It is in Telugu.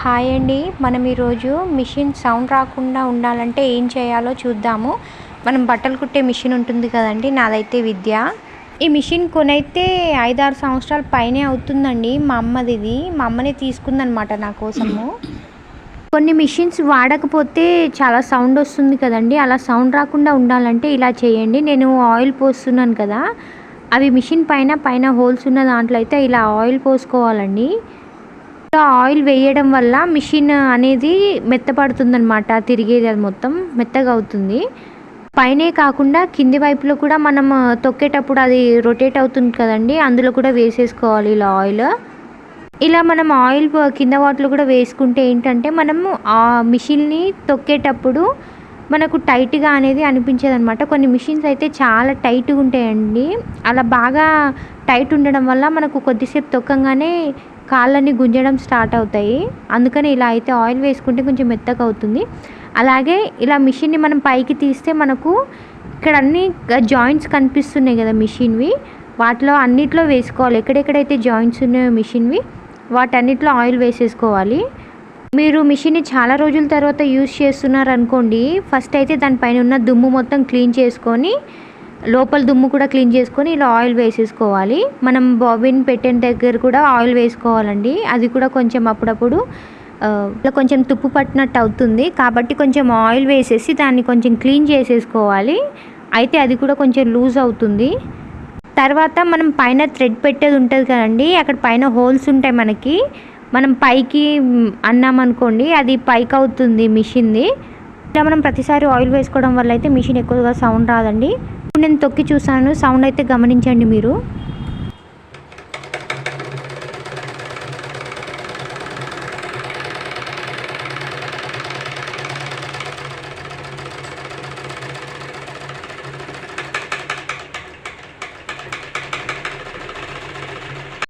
హాయ్ అండి. మనం ఈరోజు మిషన్ సౌండ్ రాకుండా ఉండాలంటే ఏం చేయాలో చూద్దాము. మనం బట్టలు కుట్టే మిషన్ ఉంటుంది కదండి నాదైతే విద్య. ఈ మిషన్ కొనైతే ఐదారు సంవత్సరాల పైనే అవుతుందండి మా అమ్మది ఇది మా అమ్మనే తీసుకుందనమాట నా కోసము. కొన్ని మిషన్స్ వాడకపోతే చాలా సౌండ్ వస్తుంది కదండి అలా సౌండ్ రాకుండా ఉండాలంటే ఇలా చేయండి. నేను ఆయిల్ పోస్తున్నాను కదా అవి మిషన్ పైన పైన హోల్స్ ఉన్న దాంట్లో అయితే ఇలా ఆయిల్ పోసుకోవాలండి. ఆయిల్ వేయడం వల్ల మిషన్ అనేది మెత్తపడుతుందనమాట తిరిగేది అది మొత్తం మెత్తగా అవుతుంది. పైనే కాకుండా కింది వైపులో కూడా మనం తొక్కేటప్పుడు అది రొటేట్ అవుతుంది కదండి అందులో కూడా వేసేసుకోవాలి ఇలా ఆయిల్. ఇలా మనం ఆయిల్ కింద వాటిలో కూడా వేసుకుంటే ఏంటంటే మనము ఆ మిషన్ని తొక్కేటప్పుడు మనకు టైట్గా అనేది అనిపించేది అనమాట కొన్ని మిషన్స్ అయితే చాలా టైట్గా ఉంటాయండి. అలా బాగా టైట్ ఉండడం వల్ల మనకు కొద్దిసేపు తొక్కగానే కాళ్ళని గుంజడం స్టార్ట్ అవుతాయి. అందుకని ఇలా అయితే ఆయిల్ వేసుకుంటే కొంచెం మెత్తగా అవుతుంది. అలాగే ఇలా మిషన్ని మనం పైకి తీస్తే మనకు ఇక్కడ అన్ని జాయింట్స్ కనిపిస్తున్నాయి కదా మిషన్వి. వాటిలో అన్నిట్లో వేసుకోవాలి. ఎక్కడెక్కడైతే జాయింట్స్ ఉన్నాయో మిషన్వి వాటన్నిటిలో ఆయిల్ వేసేసుకోవాలి. మీరు మిషన్ని చాలా రోజుల తర్వాత యూజ్ చేస్తున్నారు అనుకోండి ఫస్ట్ అయితే దానిపైన ఉన్న దుమ్ము మొత్తం క్లీన్ చేసుకొని లోపల దుమ్ము కూడా క్లీన్ చేసుకొని ఇలా ఆయిల్ వేసేసుకోవాలి. మనం బాబిన్ పెట్టిన దగ్గర కూడా ఆయిల్ వేసుకోవాలండి. అది కూడా కొంచెం అప్పుడప్పుడు ఇలా కొంచెం తుప్పు పట్టినట్టు అవుతుంది. కాబట్టి కొంచెం ఆయిల్ వేసేసి దాన్ని కొంచెం క్లీన్ చేసేసుకోవాలి. అయితే అది కూడా కొంచెం లూజ్ అవుతుంది. తర్వాత మనం పైన థ్రెడ్ పెట్టేది ఉంటుంది కదండి. అక్కడ పైన హోల్స్ ఉంటాయి మనకి. మనం పైకి అన్నామనుకోండి అది పైకి అవుతుంది మిషన్ది ఇలా మనం ప్రతిసారి ఆయిల్ వేసుకోవడం వల్ల అయితే మిషన్ ఎక్కువగా సౌండ్ రాదండి. ఇప్పుడు నేను తొక్కి చూసాను సౌండ్ అయితే గమనించండి మీరు.